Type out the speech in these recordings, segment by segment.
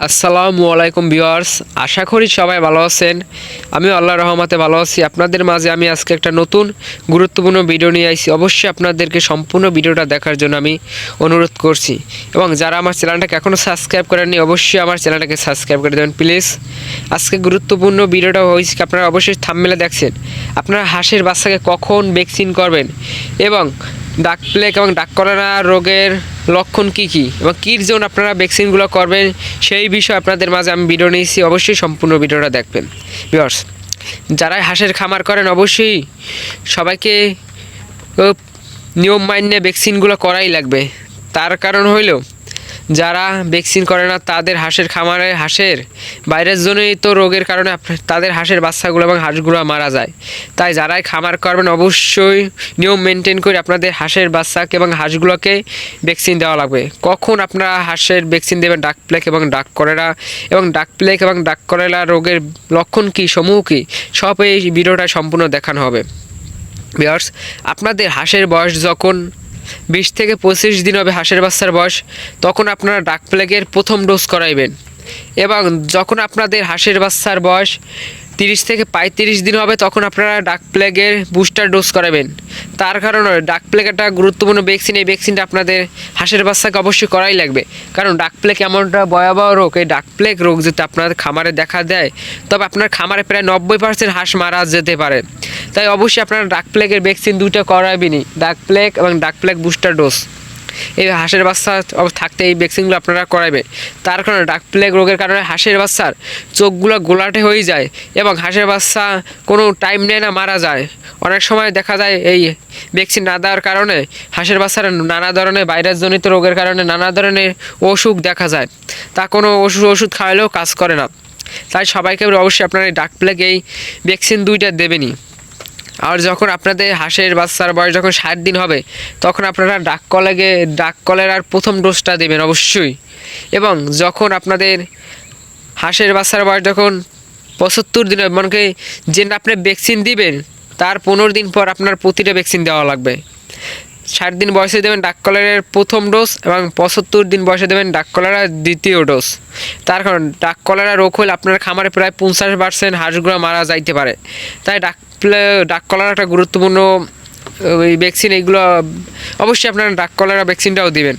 আসসালামু আলাইকুম ভিউয়ার্স, আশা করি সবাই ভালো আছেন। আমি আল্লাহ রহমতে ভালো আছি। আপনাদের মাঝে আমি আজকে একটা নতুন গুরুত্বপূর্ণ ভিডিও নিয়ে আসছি অবশ্যই আপনাদেরকে সম্পূর্ণ ভিডিওটা দেখার জন্য আমি অনুরোধ করছি। এবং যারা আমার চ্যানেলটাকে এখনও সাবস্ক্রাইব করেননি, অবশ্যই আমার চ্যানেলটাকে সাবস্ক্রাইব করে দেবেন প্লিজ আজকে গুরুত্বপূর্ণ ভিডিওটা হয়েছে আপনারা অবশ্যই থামমেলে দেখছেন। আপনারা হাঁসের বাচ্চাকে কখন ভ্যাকসিন করবেন? এবং ডাক প্লেগ এবং ডাক কলেরা রোগের লক্ষণ কী কী? এবং কীর জন্য আপনারা ভ্যাকসিনগুলো করবেন? সেই বিষয়ে আপনাদের মাঝে আমি ভিডিও নিয়েছি। অবশ্যই সম্পূর্ণ ভিডিওটা দেখবেন। বিয়ার্স যারা হাঁসের খামার করেন, অবশ্যই সবাইকে নিয়ম মাইনে ভ্যাকসিনগুলো করাই লাগবে। তার কারণ হইল যারা ভ্যাকসিন করে না, তাদের হাঁসের খামারে, হাঁসের বাইরের জন্যই তো রোগের কারণে তাদের হাঁসের বাচ্চাগুলো এবং হাঁসগুলো মারা যায়। তাই যারাই খামার করবেন, অবশ্যই নিয়ম মেনটেন করে আপনাদের হাঁসের বাচ্চাকে এবং হাঁসগুলোকে ভ্যাকসিন দেওয়া লাগবে। কখন আপনারা হাঁসের ভ্যাকসিন দেবেন, ডাক প্লেক এবং ডাক কলেরা এবং ডাক প্লেক এবং ডাক কলেরা রোগের লক্ষণ কী, সমূহ কী? সব এই ভিডিওটা সম্পূর্ণ দেখানো হবে। বিয়ার্স আপনাদের হাঁসের বয়স যখন বিশ থেকে পঁচিশ দিন হবে হাঁসের বাচ্চার বয়স, তখন আপনারা ডাক প্লেগের প্রথম ডোজ করাইবেন। এবং যখন আপনাদের হাঁসের বাচ্চার বয়স তিরিশ থেকে পঁয়ত্রিশ দিন হবে, তখন আপনারা ডাক প্লেগের বুস্টার ডোজ করাবেন তার কারণে ডাক প্লেগ একটা গুরুত্বপূর্ণ ভ্যাকসিন এই ভ্যাকসিনটা আপনাদের হাঁসের বাচ্চাকে অবশ্যই করাই লাগবে। কারণ ডাক প্লেগ এমনটা ভয়াবহ রোগ, এই ডাক প্লেগ রোগ যদি আপনার খামারে দেখা দেয়, তবে আপনার খামারে প্রায় নব্বই পার্সেন্ট হাঁস মারা যেতে পারে। তাই অবশ্যই আপনারা ডাক প্লেগের ভ্যাকসিন দুইটা করাবেনই। ডাক প্লেগ এবং ডাক প্লেগ বুস্টার ডোজ এই হাঁসের বাচ্চা থাকতে এই ভ্যাকসিনগুলো আপনারা করাবে তার কারণে ডাক প্লেগ রোগের কারণে হাঁসের বাচ্চার চোখগুলো গোলাটে হয়ে যায় এবং হাঁসের বাচ্চা কোনো টাইম নেয় না মারা যায়। অনেক সময় দেখা যায় এই ভ্যাকসিন না দেওয়ার কারণে হাঁসের বাচ্চার নানা ধরনের ভাইরাসজনিত রোগের কারণে নানা ধরনের অসুখ দেখা যায়। তা কোনো ওষুধ ওষুধ খাওয়ালেও কাজ করে না। তাই সবাইকে অবশ্যই আপনারা এই ডাক প্লেগ এই ভ্যাকসিন দুইটা দেবেনই। আর যখন আপনাদের হাঁসের বাচ্চার বয়স যখন ষাট দিন হবে, তখন আপনারা ডাক কলেগে, ডাক কলের আর প্রথম ডোজটা দেবেন অবশ্যই। এবং যখন আপনাদের হাঁসের বাচ্চার বয়স যখন পঁচাত্তর দিন হবে মনে যে আপনি ভ্যাকসিন দিবেন, তার পনেরো দিন পর আপনার প্রতিটা ভ্যাকসিন দেওয়া লাগবে। ষাট দিন বয়সে দেবেন ডাক কলারের প্রথম ডোজ এবং পঁচাত্তর দিন বয়সে দেবেন ডাক কলারের দ্বিতীয় ডোজ। তার কারণ, ডাক কলারা রোগ হলে আপনার খামারে প্রায় পঞ্চাশ পার্সেন্ট হাঁসগুলো মারা যাইতে পারে। তাই ডাক ডাক কলার একটা গুরুত্বপূর্ণ ওই ভ্যাকসিন এইগুলো অবশ্যই আপনারা ডাক কলারা ভ্যাকসিনটাও দিবেন।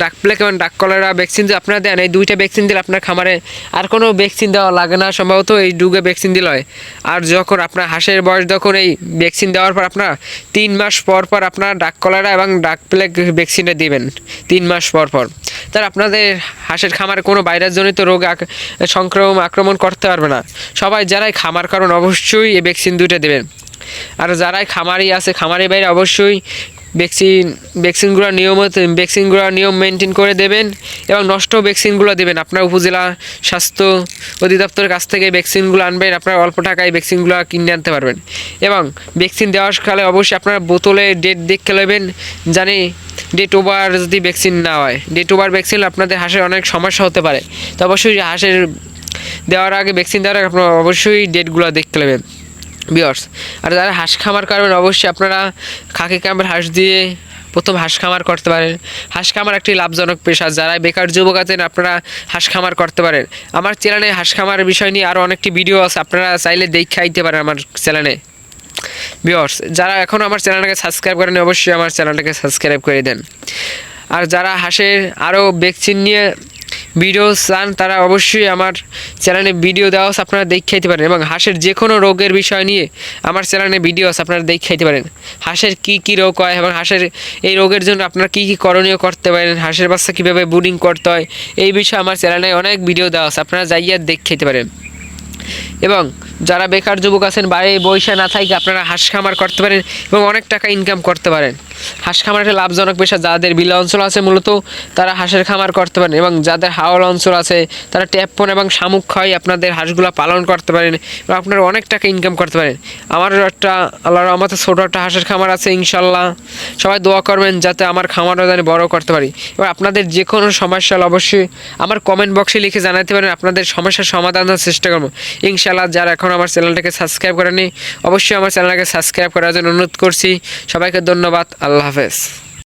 ডাক প্লেক এবং ডাক কলেরা ভ্যাকসিন যে আপনারা দেন, এই দুইটা ভ্যাকসিন দিলে আপনার খামারে আর কোনো ভ্যাকসিন দেওয়া লাগে না। সম্ভবত এই ডুগে ভ্যাকসিন দিলে হয়। আর যখন আপনার হাঁসের বয়স যখন এই ভ্যাকসিন দেওয়ার পর আপনার তিন মাস পর পর আপনার ডাক কলেরা এবং ডাক প্লেগ ভ্যাকসিনটা দিবেন। তিন মাস পর পর। তার আপনাদের হাঁসের খামারে কোনো ভাইরাসজনিত রোগ সংক্রমণ, আক্রমণ করতে পারবে না। সবাই যারাই খামার কারণ অবশ্যই এই ভ্যাকসিন দুইটা দেবেন। আর যারাই খামারি আছে খামারি বাইরে অবশ্যই ভ্যাকসিন ভ্যাকসিনগুলো নিয়মিত ভ্যাকসিনগুলো নিয়ম মেনটেন করে দেবেন এবং নষ্ট ভ্যাকসিনগুলো দেবেন। আপনার উপজেলা স্বাস্থ্য অধিদপ্তরের কাছ থেকে ভ্যাকসিনগুলো আনবেন, আপনার অল্প টাকায় ভ্যাকসিনগুলো কিনে আনতে পারবেন। এবং ভ্যাকসিন দেওয়ার কালে অবশ্যই আপনার বোতলে ডেট দেখে নেবেন, জানি ডেট ওভার যদি ভ্যাকসিন না হয়। ডেট ওভার ভ্যাকসিন আপনাদের হাঁসের অনেক সমস্যা হতে পারে। তো অবশ্যই হাঁসের দেওয়ার আগে ভ্যাকসিন দেওয়ার আগে আপনারা অবশ্যই ডেটগুলো দেখতে নেবেন। বিয়ার্স আর যারা হাঁস খামার করবেন, অবশ্যই আপনারা খাকি ক্যাম্পের হাঁস দিয়ে প্রথম হাঁস খামার করতে পারেন। হাঁস খামার একটি লাভজনক পেশা। যারা বেকার যুবক আছেন, আপনারা হাঁস খামার করতে পারেন। আমার চ্যানেলে হাঁস খামারের বিষয় নিয়ে আরও অনেকটি ভিডিও আছে, আপনারা চাইলে দেখে আইতে পারেন আমার চ্যানেলে। বিয়ার্স যারা এখনও আমার চ্যানেলটাকে সাবস্ক্রাইব করেন অবশ্যই আমার চ্যানেলটাকে সাবস্ক্রাইব করে দেন। আর যারা হাঁসের আরও ভ্যাকসিন নিয়ে ভিডিও চান, তারা অবশ্যই আমার চ্যানেলে ভিডিও দেওয়া আছে, আপনারা দেখে খাইতে পারেন। এবং হাঁসের যে কোনো রোগের বিষয় নিয়ে আমার চ্যানেলে ভিডিও আছে, আপনারা দেখে খাইতে পারেন। হাঁসের কী কী রোগ হয় এবং হাঁসের এই রোগের জন্য আপনারা কী কী করণীয় করতে পারেন, হাঁসের বাচ্চা কীভাবে বুডিং করতে হয়, এই বিষয়ে আমার চ্যানেলে অনেক ভিডিও দেওয়া আছে, আপনারা যাইয়া দেখে খেতে পারেন। এবং যারা বেকার যুবক আছেন বাড়ি বৈশা না থাকে আপনারা হাঁস খামার করতে পারেন এবং অনেক টাকা ইনকাম করতে পারেন। হাঁস খামার একটা লাভজনক পেশা, যাদের বিল অঞ্চল আছে মূলত তারা হাঁসের খামার করতে পারেন এবং যাদের হাওড় অঞ্চল আছে তারা ট্যাপন এবং শামুক খাওয়াই আপনাদের হাঁসগুলো পালন করতে পারেন এবং আপনারা অনেক টাকা ইনকাম করতে পারেন। আমারও একটা, আল্লাহর আমাদের ছোটো একটা হাঁসের খামার আছে ইনশাল্লাহ সবাই দোয়া করবেন যাতে আমার খামারও জানি বড় করতে পারি। এবার আপনাদের যে কোনো সমস্যা অবশ্যই আমার কমেন্ট বক্সে লিখে জানাতে পারেন, আপনাদের সমস্যার সমাধান দেওয়ার চেষ্টা করব। ইনশাল্লাহ যারা এখন আমার চ্যানেলটাকে সাবস্ক্রাইব করেনি অবশ্যই আমার চ্যানেলটাকে সাবস্ক্রাইব করার জন্য অনুরোধ করছি। সবাইকে ধন্যবাদ আল্লাহ হাফেজ।